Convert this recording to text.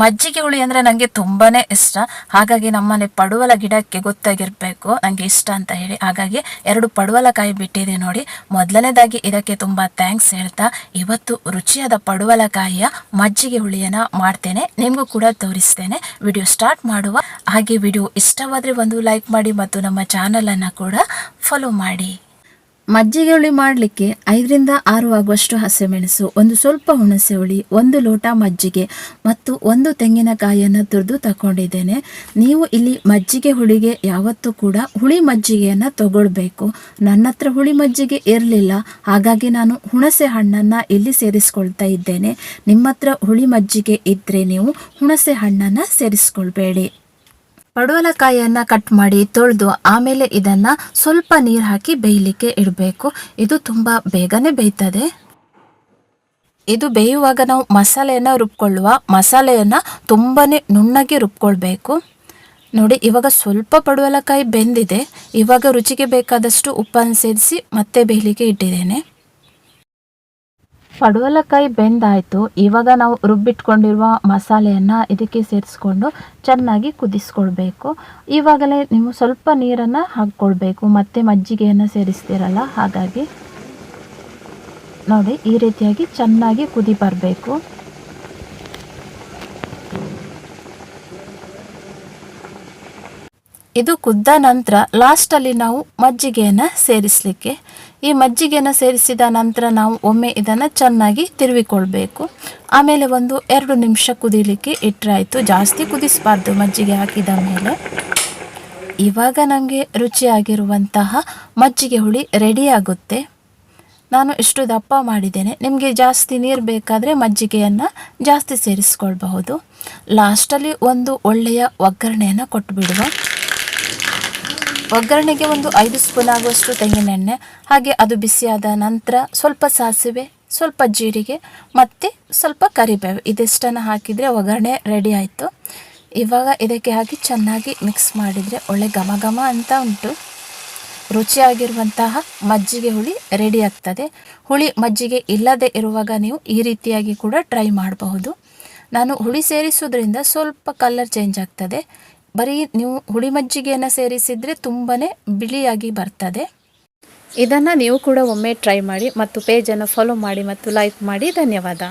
ಮಜ್ಜಿಗೆ ಹುಳಿ ಅಂದರೆ ನನಗೆ ತುಂಬಾನೇ ಇಷ್ಟ. ಹಾಗಾಗಿ ನಮ್ಮನೆ ಪಡುವಲ ಗಿಡಕ್ಕೆ ಗೊತ್ತಾಗಿರಬೇಕು. ನನಗೆ ಇಷ್ಟ ಅಂತ ಹೇಳಿ. ಹಾಗಾಗಿ ಎರಡು ಪಡುವಲಕಾಯಿ ಬಿಟ್ಟಿದೆ ನೋಡಿ. ಮೊದಲನೇದಾಗಿ ಇದಕ್ಕೆ ತುಂಬ ಥ್ಯಾಂಕ್ಸ್ ಹೇಳ್ತಾ, ಇವತ್ತು ರುಚಿಯಾದ ಪಡುವಲಕಾಯಿಯ ಮಜ್ಜಿಗೆ ಹುಳಿಯನ್ನು ಮಾಡ್ತೇನೆ. ನಿಮಗೂ ಕೂಡ ತೋರಿಸ್ತೇನೆ. ವಿಡಿಯೋ ಸ್ಟಾರ್ಟ್ ಮಾಡುವ ಹಾಗೆ ವಿಡಿಯೋ ಇಷ್ಟವಾದರೆ ಒಂದು ಲೈಕ್ ಮಾಡಿ ಮತ್ತು ನಮ್ಮ ಚಾನಲನ್ನು ಕೂಡ ಫಾಲೋ ಮಾಡಿ. ಮಜ್ಜಿಗೆ ಹುಳಿ ಮಾಡಲಿಕ್ಕೆ ಐದರಿಂದ ಆರು ಆಗುವಷ್ಟು ಹಸಿಮೆಣಸು ಒಂದು ಸ್ವಲ್ಪ ಹುಣಸೆ ಹುಳಿ, ಒಂದು ಲೋಟ ಮಜ್ಜಿಗೆ ಮತ್ತು ಒಂದು ತೆಂಗಿನಕಾಯಿಯನ್ನು ತುರಿದು ತಗೊಂಡಿದ್ದೇನೆ ನೀವು ಇಲ್ಲಿ ಮಜ್ಜಿಗೆ ಹುಳಿಗೆ ಯಾವತ್ತೂ ಕೂಡ ಹುಳಿ ಮಜ್ಜಿಗೆಯನ್ನು ತಗೊಳ್ಬೇಕು. ನನ್ನ ಹತ್ರ ಹುಳಿ ಮಜ್ಜಿಗೆ ಇರಲಿಲ್ಲ, ಹಾಗಾಗಿ ನಾನು ಹುಣಸೆ ಹಣ್ಣನ್ನು ಇಲ್ಲಿ ಸೇರಿಸ್ಕೊಳ್ತಾ ಇದ್ದೇನೆ. ನಿಮ್ಮ ಹತ್ರ ಹುಳಿ ಮಜ್ಜಿಗೆ ಇದ್ದರೆ ನೀವು ಹುಣಸೆ ಹಣ್ಣನ್ನು ಸೇರಿಸ್ಕೊಳ್ಬೇಡಿ. ಪಡುವಲಕಾಯಿಯನ್ನು ಕಟ್ ಮಾಡಿ ತೊಳೆದು ಆಮೇಲೆ ಇದನ್ನ ಸ್ವಲ್ಪ ನೀರು ಹಾಕಿ ಬೇಯಲಿಕ್ಕೆ ಇಡಬೇಕು. ಇದು ತುಂಬ ಬೇಗನೆ ಬೇಯ್ತದೆ. ಇದು ಬೇಯುವಾಗ ನಾವು ಮಸಾಲೆಯನ್ನು ರುಬ್ಕೊಳ್ಳುವ ಮಸಾಲೆಯನ್ನು ತುಂಬಾ ನುಣ್ಣಗೆ ರುಬ್ಕೊಳ್ಬೇಕು. ನೋಡಿ, ಇವಾಗ ಸ್ವಲ್ಪ ಪಡುವಲಕಾಯಿ ಬೆಂದಿದೆ. ಇವಾಗ ರುಚಿಗೆ ಬೇಕಾದಷ್ಟು ಉಪ್ಪನ್ನು ಸೇರಿಸಿ ಮತ್ತೆ ಬೇಯಲಿಕ್ಕೆ ಇಟ್ಟಿದ್ದೇನೆ. ಪಡುವಲಕಾಯಿ ಬೆಂದಾಯಿತು. ಇವಾಗ ನಾವು ರುಬ್ಬಿಟ್ಕೊಂಡಿರುವ ಮಸಾಲೆಯನ್ನು ಇದಕ್ಕೆ ಸೇರಿಸ್ಕೊಂಡು ಚೆನ್ನಾಗಿ ಕುದಿಸ್ಕೊಳ್ಬೇಕು. ಇವಾಗಲೇ ನೀವು ಸ್ವಲ್ಪ ನೀರನ್ನು ಹಾಕ್ಕೊಳ್ಬೇಕು. ಮತ್ತು ಮಜ್ಜಿಗೆಯನ್ನು ಸೇರಿಸ್ತೀರಲ್ಲ, ಹಾಗಾಗಿ ನೋಡಿ ಈ ರೀತಿಯಾಗಿ ಚೆನ್ನಾಗಿ ಕುದಿ ಬರಬೇಕು. ಇದು ಕುದ್ದ ನಂತರ ಲಾಸ್ಟಲ್ಲಿ ನಾವು ಮಜ್ಜಿಗೆಯನ್ನು ಸೇರಿಸಲಿಕ್ಕೆ. ಈ ಮಜ್ಜಿಗೆಯನ್ನು ಸೇರಿಸಿದ ನಂತರ ನಾವು ಒಮ್ಮೆ ಇದನ್ನು ಚೆನ್ನಾಗಿ ತಿರುವಿಕೊಳ್ಬೇಕು. ಆಮೇಲೆ ಒಂದು ಎರಡು ನಿಮಿಷ ಕುದಿಲಿಕ್ಕೆ ಇಟ್ಟರಾಯಿತು ಜಾಸ್ತಿ ಕುದಿಸಬಾರ್ದು ಮಜ್ಜಿಗೆ ಹಾಕಿದ ಮೇಲೆ. ಇವಾಗ ನಮಗೆ ರುಚಿಯಾಗಿರುವಂತಹ ಮಜ್ಜಿಗೆ ಹುಳಿ ರೆಡಿಯಾಗುತ್ತೆ ನಾನು ಇಷ್ಟು ದಪ್ಪ ಮಾಡಿದ್ದೇನೆ. ನಿಮಗೆ ಜಾಸ್ತಿ ನೀರು ಬೇಕಾದರೆ ಮಜ್ಜಿಗೆಯನ್ನು ಜಾಸ್ತಿ ಸೇರಿಸ್ಕೊಳ್ಬಹುದು. ಲಾಸ್ಟಲ್ಲಿ ಒಂದು ಒಳ್ಳೆಯ ಒಗ್ಗರಣೆಯನ್ನು ಕೊಟ್ಟುಬಿಡುವ ಒಗ್ಗರಣೆಗೆ ಒಂದು ಐದು ಸ್ಪೂನ್ ಆಗುವಷ್ಟು ತೆಂಗಿನೆಣ್ಣೆ ಹಾಗೆ ಅದು ಬಿಸಿಯಾದ ನಂತರ ಸ್ವಲ್ಪ ಸಾಸಿವೆ, ಸ್ವಲ್ಪ ಜೀರಿಗೆ ಮತ್ತು ಸ್ವಲ್ಪ ಕರಿಬೇವು. ಇದಿಷ್ಟನ್ನು ಹಾಕಿದರೆ ಒಗ್ಗರಣೆ ರೆಡಿ ಆಯಿತು. ಇವಾಗ ಇದಕ್ಕೆ ಹಾಕಿ ಚೆನ್ನಾಗಿ ಮಿಕ್ಸ್ ಮಾಡಿದರೆ ಒಳ್ಳೆ ಘಮ ಘಮ ಅಂತ ಉಂಟು. ರುಚಿಯಾಗಿರುವಂತಹ ಮಜ್ಜಿಗೆ ಹುಳಿ ರೆಡಿ ಆಗ್ತದೆ. ಹುಳಿ ಮಜ್ಜಿಗೆ ಇಲ್ಲದೆ ಇರುವಾಗ ನೀವು ಈ ರೀತಿಯಾಗಿ ಕೂಡ ಟ್ರೈ ಮಾಡಬಹುದು. ನಾನು ಹುಳಿ ಸೇರಿಸೋದ್ರಿಂದ ಸ್ವಲ್ಪ ಕಲರ್ ಚೇಂಜ್ ಆಗ್ತದೆ. ಬರೀ ನೀವು ಹುಳಿ ಮಜ್ಜಿಗೆಯನ್ನು ಸೇರಿಸಿದರೆ ತುಂಬಾ ಬಿಳಿಯಾಗಿ ಬರ್ತದೆ. ಇದನ್ನು ನೀವು ಕೂಡ ಒಮ್ಮೆ ಟ್ರೈ ಮಾಡಿ ಮತ್ತು ಪೇಜನ್ನು ಫಾಲೋ ಮಾಡಿ ಮತ್ತು ಲೈಕ್ ಮಾಡಿ. ಧನ್ಯವಾದ.